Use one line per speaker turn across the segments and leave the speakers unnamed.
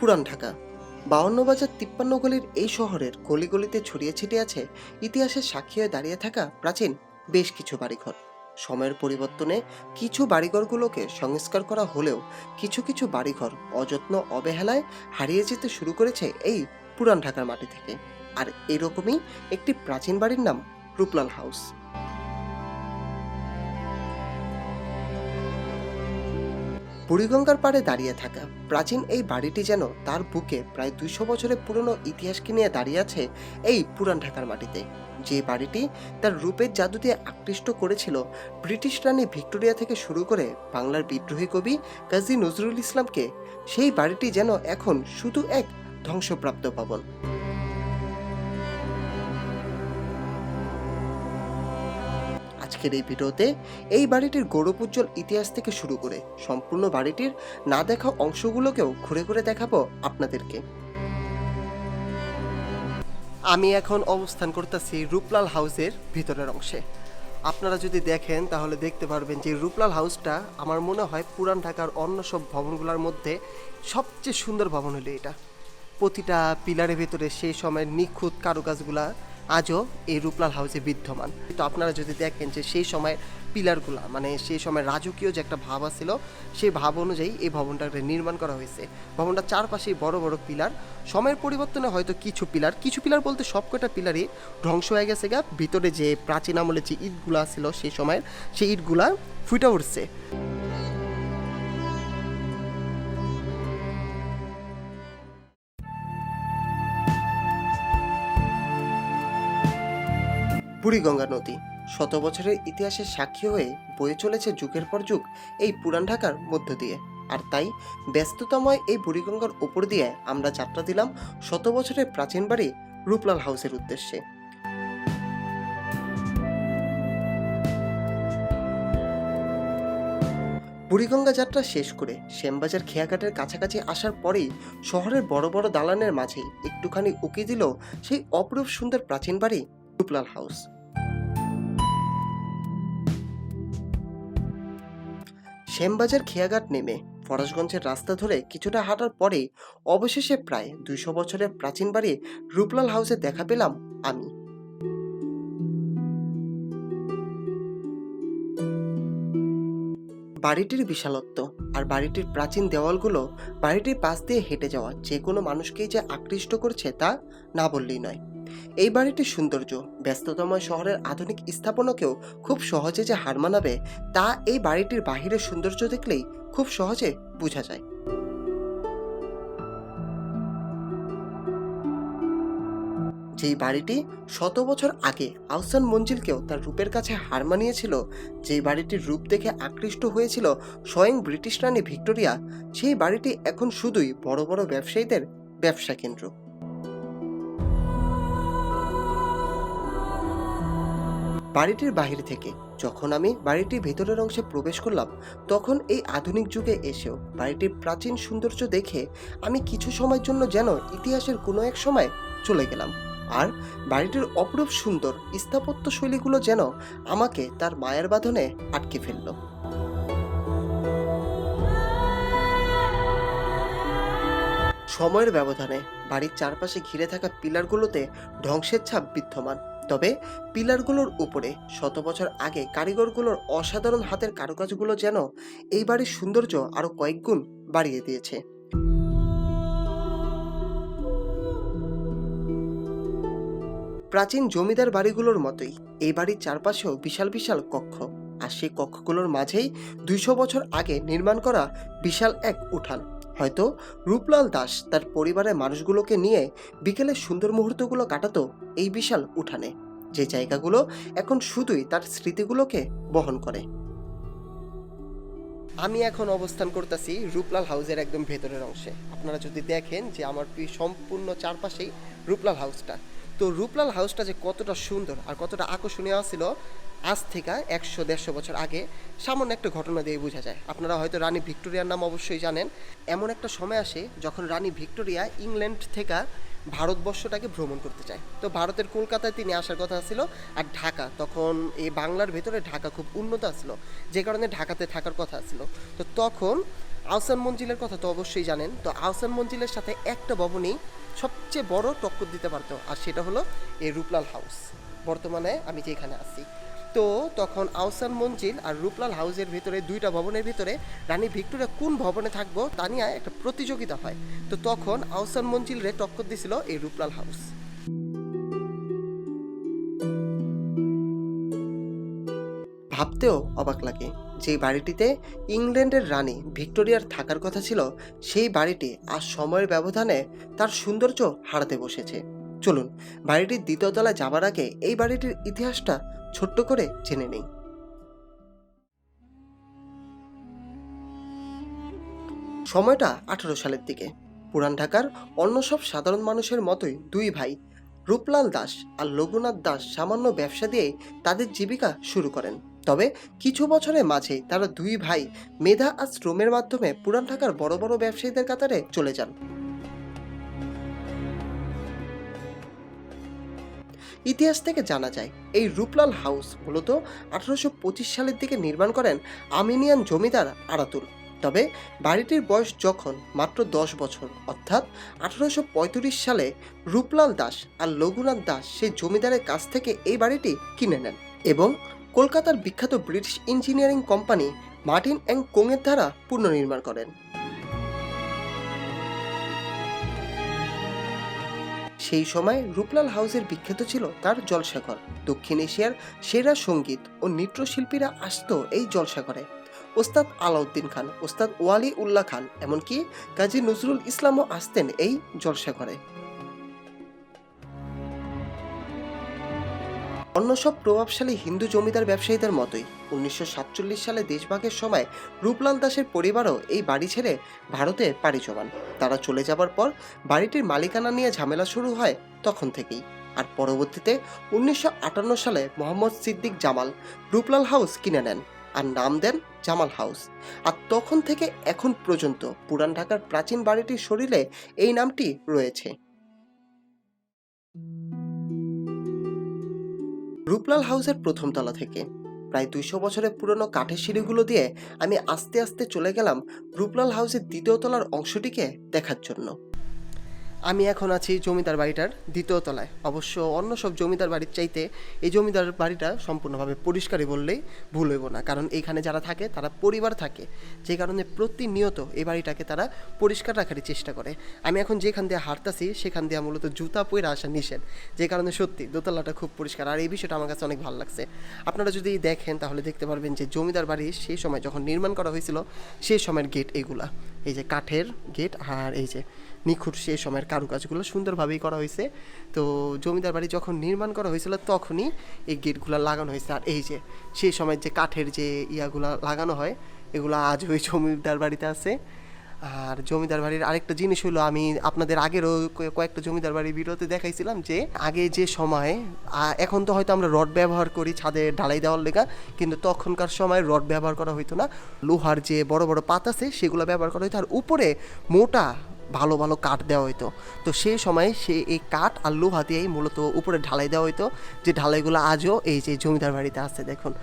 পুরান ঢাকা। বাউন্ন বাজার তিপ্পান্ন গলির এই শহরের গলিগলিতে ছড়িয়ে ছিটিয়ে আছে ইতিহাসের সাক্ষী হয়ে দাঁড়িয়ে থাকা প্রাচীন বেশ কিছু বাড়িঘর। সময়ের পরিবর্তনে কিছু বাড়িঘরগুলোকে সংস্কার করা হলেও কিছু কিছু বাড়িঘর অযত্ন অবহেলায় হারিয়ে যেতে শুরু করেছে এই পুরান ঢাকার মাটি থেকে। আর এরকমই একটি প্রাচীন বাড়ির নাম রূপলাল হাউস। বুড়িগঙ্গার পাড়ে দাঁড়িয়ে থাকা প্রাচীন এই বাড়িটি যেন তার বুকে প্রায় দুইশো বছরের পুরনো ইতিহাসকে নিয়ে দাঁড়িয়ে আছে এই পুরান ঢাকার মাটিতে। যে বাড়িটি তার রূপের জাদু দিয়ে আকৃষ্ট করেছিল ব্রিটিশ রানী ভিক্টোরিয়া থেকে শুরু করে বাংলার বিদ্রোহী কবি কাজী নজরুল ইসলামকে, সেই বাড়িটি যেন এখন শুধু এক ধ্বংসপ্রাপ্ত ভবন। আজকের এই ভিডিওতে এই বাড়িটির গৌরবোজ্জ্বল ইতিহাস থেকে শুরু করে সম্পূর্ণ বাড়িটির না দেখা অংশগুলোকেও ঘুরে ঘুরে দেখাবো আপনাদেরকে। আমি এখন অবস্থান করতেছি রূপলাল হাউসের ভিতরের অংশে। আপনারা যদি দেখেন, তাহলে দেখতে পারবেন যে রূপলাল হাউসটা আমার মনে হয় পুরান ঢাকার অন্য সব ভবনগুলোর মধ্যে সবচেয়ে সুন্দর ভবন হলো এটা। প্রতিটা পিলারের ভেতরে সেই সময়ের নিখুঁত কারুকাজগুলা আজও এই রূপলাল হাউসে বিদ্যমান। তো আপনারা যদি দেখেন যে সেই সময়ের পিলারগুলা মানে সেই সময় রাজকীয় যে একটা ভাব ছিল সেই ভাব অনুযায়ী এই ভবনটাকে নির্মাণ করা হয়েছে। ভবনটার চারপাশেই বড় বড় পিলার। সময়ের পরিবর্তনে হয়তো কিছু পিলার কিছু পিলার বলতে সবকটা পিলারই ধ্বংস হয়ে গেছে গা। ভিতরে যে প্রাচীন আমলে যে ইটগুলা ছিল সেই সময়ের, সেই ইটগুলা ফুটে উঠছে। বুড়িগঙ্গা নদী। শত বছরের ইতিহাসের সাক্ষী হয়ে বয়ে চলেছে যুগের পর যুগ এই পুরান ঢাকার মধ্য দিয়ে। আর তাই ব্যস্ততময় এই বুড়িগঙ্গার উপর দিয়ে আমরা যাত্রা দিলাম শত বছরের প্রাচীন বাড়ি রূপলাল হাউসের উদ্দেশ্যে। বুড়িগঙ্গা যাত্রা শেষ করে শ্যামবাজার খেয়াঘাটের কাছাকাছি আসার পরেই শহরের বড় বড় দালানের মাঝে একটুখানি উকি দিল সেই অপরূপ সুন্দর প্রাচীন বাড়ি রূপলাল হাউস। শ্যামবাজার খেয়াঘাট নেমে ফরাসগঞ্জের রাস্তা ধরে কিছুটা হাঁটার পরে অবশেষে প্রায় দুইশো বছরের প্রাচীন বাড়ি রূপলাল হাউসে দেখা পেলাম আমি। বাড়িটির বিশালত্ব আর বাড়িটির প্রাচীন দেওয়ালগুলো বাড়িটির পাশ দিয়ে হেঁটে যাওয়া যে কোনো মানুষকেই যে আকৃষ্ট করছে তা না বললেই নয়। এই বাড়িটির সৌন্দর্য, ব্যস্ততময় শহরের আধুনিক স্থাপনাকেও খুব সহজে যে হার মানাবে, তা এই বাড়িটির বাহিরের সৌন্দর্য দেখলেই খুব সহজে বোঝা যায়। যেই বাড়িটি শত বছর আগে আহসান মঞ্জিলকেও তার রূপের কাছে হার মানিয়েছিল, যেই বাড়িটির রূপ দেখে আকৃষ্ট হয়েছিল স্বয়ং ব্রিটিশ রানী ভিক্টোরিয়া, সেই বাড়িটি এখন শুধুই বড় বড় ব্যবসায়ীদের ব্যবসা কেন্দ্র। বাড়িটির বাহির থেকে যখন আমি বাড়িটির ভেতরের অংশে প্রবেশ করলাম, তখন এই আধুনিক যুগে এসেও বাড়িটির প্রাচীন সৌন্দর্য দেখে আমি কিছু সময়ের জন্য যেন ইতিহাসের কোনো এক সময় চলে গেলাম। আর বাড়িটির অপরূপ সুন্দর স্থাপত্য শৈলীগুলো যেন আমাকে তার মায়ের বাঁধনে আটকে ফেলল। সময়ের ব্যবধানে বাড়ির চারপাশে ঘিরে থাকা পিলারগুলোতে ধ্বংসের ছাপ বিদ্যমান। তবে পিলারগুলোর উপরে শত বছর আগে কারিগরগুলোর অসাধারণ হাতের কারুকাজগুলো যেন এই বাড়ির সৌন্দর্য আরও কয়েক গুণ বাড়িয়ে দিয়েছে। প্রাচীন জমিদার বাড়িগুলোর মতোই এই বাড়ির চারপাশেও বিশাল বিশাল কক্ষ, আর সেই কক্ষগুলোর মাঝেই দুইশো বছর আগে নির্মাণ করা বিশাল এক উঠান। হয়তো রূপলাল দাস তার পরিবারের মানুষগুলোকে নিয়ে বিকেলের সুন্দর মুহূর্তগুলো কাটাতো এই বিশাল উঠানে। যে জায়গাগুলো এখন শুধুই তার স্মৃতিগুলোকে বহন করে। আমি এখন অবস্থান করতেছি রূপলাল হাউসের একদম ভেতরের অংশে। আপনারা যদি দেখেন যে আমার সম্পূর্ণ চারপাশেই রূপলাল হাউসটা। তো রূপলাল হাউসটা যে কতটা সুন্দর আর কতটা আকর্ষণীয় ছিল আজ থেকে একশো দেড়শো বছর আগে সামান্য একটা ঘটনা দিয়ে বোঝা যায়। আপনারা হয়তো রানী ভিক্টোরিয়ার নাম অবশ্যই জানেন। এমন একটা সময় আসে যখন রানী ভিক্টোরিয়া ইংল্যান্ড থেকে ভারতবর্ষটাকে ভ্রমণ করতে চায়। তো ভারতের কলকাতায় তিনি আসার কথা ছিল আর ঢাকা, তখন এই বাংলার ভেতরে ঢাকা খুব উন্নত ছিল যে কারণে ঢাকাতে থাকার কথা ছিল। তো তখন আহসান মঞ্জিলের কথা তো অবশ্যই জানেন, তো আহসান মঞ্জিলের সাথে একটা ভবনই সবচেয়ে বড় টক্কর দিতে পারত, আর সেটা হলো এই রূপলাল হাউস। বর্তমানে আমি যেখানে আছি। তো তখন আহসান মঞ্জিল আর রূপলাল হাউসের ভিতরে, দুইটা ভবনের ভিতরে, রানী ভিক্টোরিয়া কোন ভবনে থাকব তা নিয়ে একটা প্রতিযোগিতা হয়। তো তখন আহসান মঞ্জিলরে টক্কর দিছিল এই রূপলাল হাউস। ভাবতেও অবাক লাগে যে বাড়িটিতে ইংল্যান্ডের রানী ভিক্টোরিয়ার থাকার কথা ছিল, সেই বাড়িটি আর সময়ের ব্যবধানে তার সৌন্দর্য হারাতে বসেছে। চলুন, বাড়িটির দ্বিতীয় তলায় যাবার আগে এই বাড়িটির ইতিহাসটা ছোট্ট করে জেনে নেই। সময়টা আঠারো সালের দিকে। পুরান ঢাকার অন্য সব সাধারণ মানুষের মতোই দুই ভাই, রূপলাল দাস আর লঘুনাথ দাস সামান্য ব্যবসা দিয়ে তাদের জীবিকা শুরু করেন। তবে কিছু বছরের মাঝেই তারা দুই ভাই মেধা আর শ্রমের মাধ্যমে পুরান ঢাকার বড় বড় ব্যবসায়ীদের কাতারে চলে যান। ইতিহাস থেকে জানা যায়, এই রূপলাল হাউস মূলত আঠারোশো পঁচিশ সালের দিকে নির্মাণ করেন আমিনিয়ান জমিদার আরাতুল। তবে বাড়িটির বয়স যখন মাত্র দশ বছর, অর্থাৎ আঠারোশো পঁয়ত্রিশ সালে রূপলাল দাস আর লঘুনাথ দাস সেই জমিদারের কাছ থেকে এই বাড়িটি কিনে নেন এবং কলকাতার বিখ্যাত British engineering company Martin and কোংয়ের দ্বারা পুনর্নির্মাণ করেন। সেই সময় রূপলাল হাউসের বিখ্যাত ছিল তার জলসাঘর দক্ষিণ এশিয়ার সেরা সংগীত ও নৃত্যশিল্পীরা আসত এই জলসাঘরে ওস্তাদ আলাউদ্দিন খান, ওস্তাদ ওয়ালি উল্লাহ খান, এমনকি কাজী নজরুল ইসলামও আসতেন এই জলসাঘরে অন্য সব প্রভাবশালী হিন্দু জমিদার ব্যবসায়ীদের মতোই উনিশশো সাতচল্লিশ সালে দেশভাগের সময় রূপলাল দাসের পরিবারও এই বাড়ি ছেড়ে ভারতে পাড়ি জমান। তারা চলে যাবার পর বাড়িটির মালিকানা নিয়ে ঝামেলা শুরু হয় তখন থেকেই। আর পরবর্তীতে উনিশশো আটান্ন সালে মোহাম্মদ সিদ্দিক জামাল রূপলাল হাউস কিনে নেন আর নাম দেন জামাল হাউস। আর তখন থেকে এখন পর্যন্ত পুরান ঢাকার প্রাচীন বাড়িটির শরীরে এই নামটি রয়েছে। রূপলাল হাউসের প্রথম তলা থেকে। প্রায় দুইশো বছরের পুরনো কাঠের সিঁড়িগুলো দিয়ে আমি আস্তে আস্তে চলে গেলাম রূপলাল হাউসের দ্বিতীয় তলার অংশটিকে দেখার জন্য। আমি এখন আছি জমিদার বাড়িটার দ্বিতীয় তলায়। অবশ্য অন্য সব জমিদার বাড়ির চাইতে এই জমিদার বাড়িটা সম্পূর্ণভাবে পরিষ্কারই বললেই ভুল হইব না। কারণ এইখানে যারা থাকে, তারা পরিবার থাকে। যে কারণে প্রতিনিয়ত এই বাড়িটাকে তারা পরিষ্কার রাখারই চেষ্টা করে। আমি এখন যেখান দিয়ে হাঁটতাছি, সেখান দিয়ে মূলত জুতা পরে আসা নিষেধ। যে কারণে সত্যি দোতলাটা খুব পরিষ্কার। আর এই বিষয়টা আমার কাছে অনেক ভালো লাগছে। আপনারা যদি দেখেন, তাহলে দেখতে পারবেন যে জমিদার বাড়ি সেই সময় যখন নির্মাণ করা হয়েছিল, সেই সময়ের গেট এইগুলা এই যে কাঠের গেট আর এই যে নিখুঁত সেই সময়ের কারুকাজগুলো সুন্দরভাবেই করা হয়েছে। তো জমিদার বাড়ি যখন নির্মাণ করা হয়েছিল তখনই এই গেটগুলো লাগানো হয়েছে। আর এই যে, সেই সময় যে কাঠের যে ইয়াগুলো লাগানো হয়, এগুলো আজ ওই জমিদার বাড়িতে আছে। আর জমিদার বাড়ির আরেকটা জিনিস হলো, আমি আপনাদের আগেরও কয়েকটা জমিদার বাড়ির ভিডিওতে দেখাইছিলাম যে, আগে যে সময় এখন তো হয়তো আমরা রড ব্যবহার করি, ছাদে ঢালাই দেওয়ার লেগা, কিন্তু তখনকার সময় রড ব্যবহার করা হইতো না। লোহার যে বড় বড় পাত আছে, সেগুলো ব্যবহার করা হইতো। আর উপরে মোটা ভালো ভালো কাঠ দেওয়া হইতো। তো সেই সময় সে এই কাঠ আর লোহা দিয়েই মূলত উপরে ঢালাই দেওয়া হইতো। যে ঢালাইগুলো আজও এই যে জমিদার বাড়িতে আছে, দেখুন।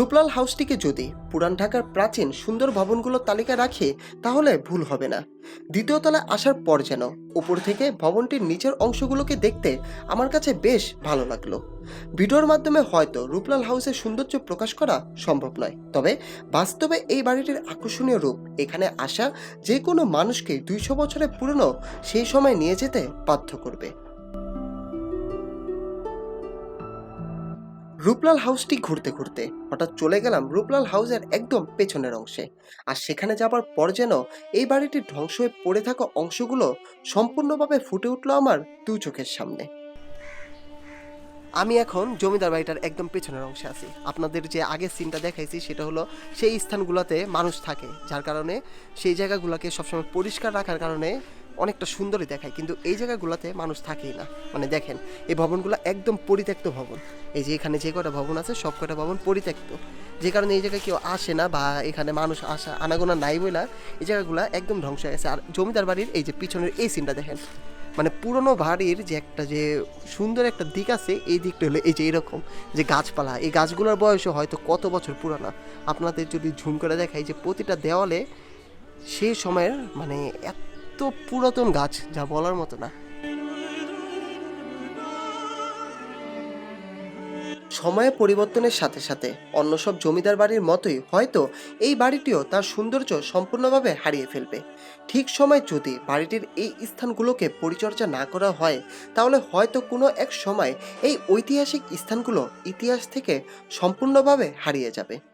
রূপলাল হাউসটিকে যদি পুরান ঢাকার প্রাচীন সুন্দর ভবনগুলোর তালিকা রাখে, তাহলে ভুল হবে না। দ্বিতীয় তলায় আসার পর যেন উপর থেকে ভবনটির নিচের অংশগুলোকে দেখতে আমার কাছে বেশ ভালো লাগল। ভিডিওর মাধ্যমে হয়তো রূপলাল হাউসের সৌন্দর্য প্রকাশ করা সম্ভব নয়, তবে বাস্তবে এই বাড়িটির আকর্ষণীয় রূপ, এখানে আসা যে কোনো মানুষকে দুইশো বছরের পুরনো সেই সময় নিয়ে যেতে বাধ্য করবে। রূপলাল হাউসটি ঘুরতে ঘুরতে হঠাৎ চলে গেলাম রূপলাল হাউসের একদম পেছনের অংশে। আর সেখানে যাবার পর যেন এই বাড়িটির ধ্বংস হয়ে পড়ে থাকা অংশগুলো সম্পূর্ণভাবে ফুটে উঠল আমার দু চোখের সামনে। আমি এখন জমিদার বাড়িটার একদম পেছনের অংশে আছি। আপনাদের যে আগের সিনটা দেখাইছি সেটা হলো সেই স্থানগুলোতে মানুষ থাকে, যার কারণে সেই জায়গাগুলোকে সবসময় পরিষ্কার রাখার কারণে অনেকটা সুন্দরই দেখায়, কিন্তু এই জায়গাগুলোতে মানুষ থাকেই না। মানে দেখেন, এই ভবনগুলো একদম পরিত্যক্ত ভবন। এই যে এখানে যে কটা ভবন আছে, সব কটা ভবন পরিত্যক্ত। যে কারণে এই জায়গায় কেউ আসে না বা এখানে মানুষ আসা, আনাগোনা নাই বলে এই জায়গাগুলো একদম ধ্বংস হয়ে গেছে। আর জমিদার বাড়ির এই যে পিছনের এই সিনটা দেখেন মানে পুরনো বাড়ির যে একটা যে সুন্দর একটা দিক আছে, এই দিকটা হলো এই যে এরকম যে গাছপালা। এই গাছগুলোর বয়সও হয়তো কত বছর পুরানা। আপনাদের যদি ঝুম করে দেখাই যে প্রতিটা দেওয়ালে সেই সময়ের মানে এত পুরাতন গাছ, যা বলার মতো না। সময়ের পরিবর্তনের সাথে সাথে অন্য সব জমিদার বাড়ির মতোই হয়তো এই বাড়িটিও তার সৌন্দর্য সম্পূর্ণভাবে হারিয়ে ফেলবে। ঠিক সময় যদি বাড়িটির এই স্থানগুলোকে পরিচর্যা না করা হয়, তাহলে হয়তো কোনো এক সময় এই ঐতিহাসিক স্থানগুলো ইতিহাস থেকে সম্পূর্ণভাবে হারিয়ে যাবে।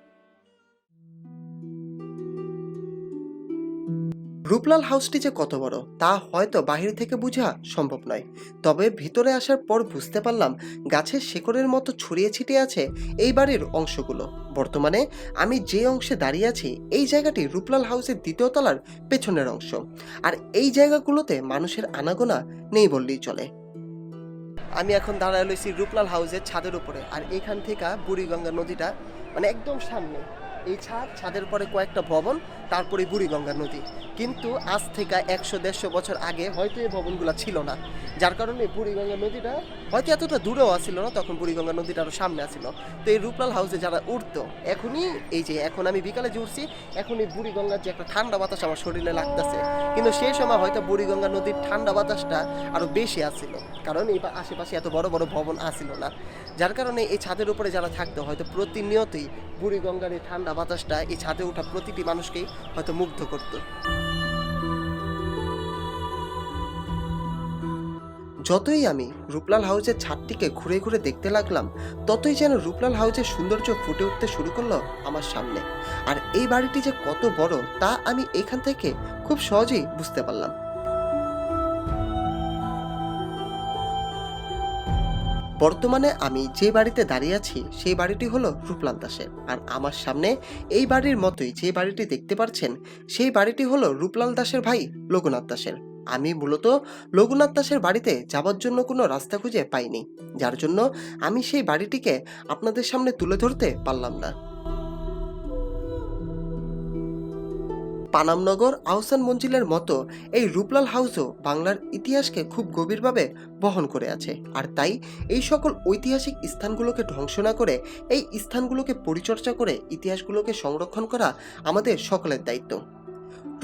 রূপলাল হাউসটি যে কত বড়, তা হয়তো বাহির থেকে বোঝা সম্ভব নয়। তবে ভিতরে আসার পর বুঝতে পারলাম গাছের শেকড়ের মতো ছড়িয়ে ছিটিয়ে আছে এই বাড়ির অংশগুলো। বর্তমানে আমি যে অংশে দাঁড়িয়ে আছি, এই জায়গাটি রূপলাল হাউসের দ্বিতীয় তলার পেছনের অংশ। আর এই জায়গাগুলোতে মানুষের আনাগোনা নেই বললেই চলে। আমি এখন দাঁড়ায় রয়েছি রূপলাল হাউসের ছাদের উপরে, আর এখান থেকে বুড়িগঙ্গা নদীটা মানে একদম সামনে। এই ছাদ, ছাদের পরে কয়েকটা ভবন, তারপরে বুড়িগঙ্গা নদী। কিন্তু আজ থেকে একশো দেড়শো বছর আগে হয়তো এই ভবনগুলো ছিল না। যার কারণে বুড়িগঙ্গা নদীটা হয়তো এতটা দূরেও আসছিল না, তখন বুড়িগঙ্গা নদীটা আরও সামনে আসছিল তো এই রূপলাল হাউসে যারা উঠতো এখনই এই যে এখন আমি বিকালে উঠছি, এখন এই বুড়িগঙ্গার যে একটা ঠান্ডা বাতাস আমার শরীরে লাগতেছে। কিন্তু সেই সময় হয়তো বুড়িগঙ্গা নদীর ঠান্ডা বাতাসটা আরও বেশি আসছিল কারণ এই আশেপাশে এত বড় বড় ভবন আসছিল না। যার কারণে এই ছাদের উপরে যারা থাকতো, হয়তো প্রতিনিয়তই বুড়িগঙ্গার এই ঠান্ডা বাতাসটা এই ছাদে ওঠা প্রতিটি মানুষকেই হয়তো মুগ্ধ করতো। যতই আমি রূপলাল হাউসের ছাদটিকে ঘুরে ঘুরে দেখতে লাগলাম, ততই যেন রূপলাল হাউসের সৌন্দর্য ফুটে উঠতে শুরু করল আমার সামনে। আর এই বাড়িটি যে কত বড়, তা আমি এখান থেকে খুব সহজেই বুঝতে পারলাম। বর্তমানে আমি যে বাড়িতে দাঁড়িয়ে আছি, সেই বাড়িটি হলো রূপলাল দাসের। আর আমার সামনে এই বাড়ির মতোই যে বাড়িটি দেখতে পাচ্ছেন সেই বাড়িটি হলো রূপলাল দাসের ভাই লোকনাথ দাসের। আমি মূলত লঘুনাথ দাসের বাড়িতে যাওয়ার জন্য কোনো রাস্তা খুঁজে পাইনি। যার জন্য আমি সেই বাড়িটিকে আপনাদের সামনে তুলে ধরতে পারলাম না। পানামনগর, আহসান মঞ্জিলের মতো এই রূপলাল হাউসও বাংলার ইতিহাসকে খুব গভীরভাবে বহন করে আছে। আর তাই এই সকল ঐতিহাসিক স্থানগুলোকে ধ্বংস না করে, এই স্থানগুলোকে পরিচর্যা করে ইতিহাসগুলোকে সংরক্ষণ করা আমাদের সকলের দায়িত্ব।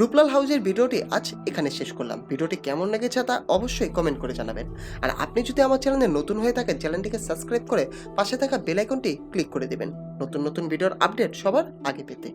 রূপলাল হাউজের ভিডিওটি আজ এখানে শেষ করলাম। ভিডিওটি কেমন লেগেছে তা অবশ্যই কমেন্ট করে জানাবেন। আর আপনি যদি আমার চ্যানেলে নতুন হয়ে থাকেন, চ্যানেলটিকে সাবস্ক্রাইব করে পাশে থাকা বেল আইকনটি ক্লিক করে দেবেন। নতুন নতুন ভিডিওর আপডেট সবার আগে পেতে।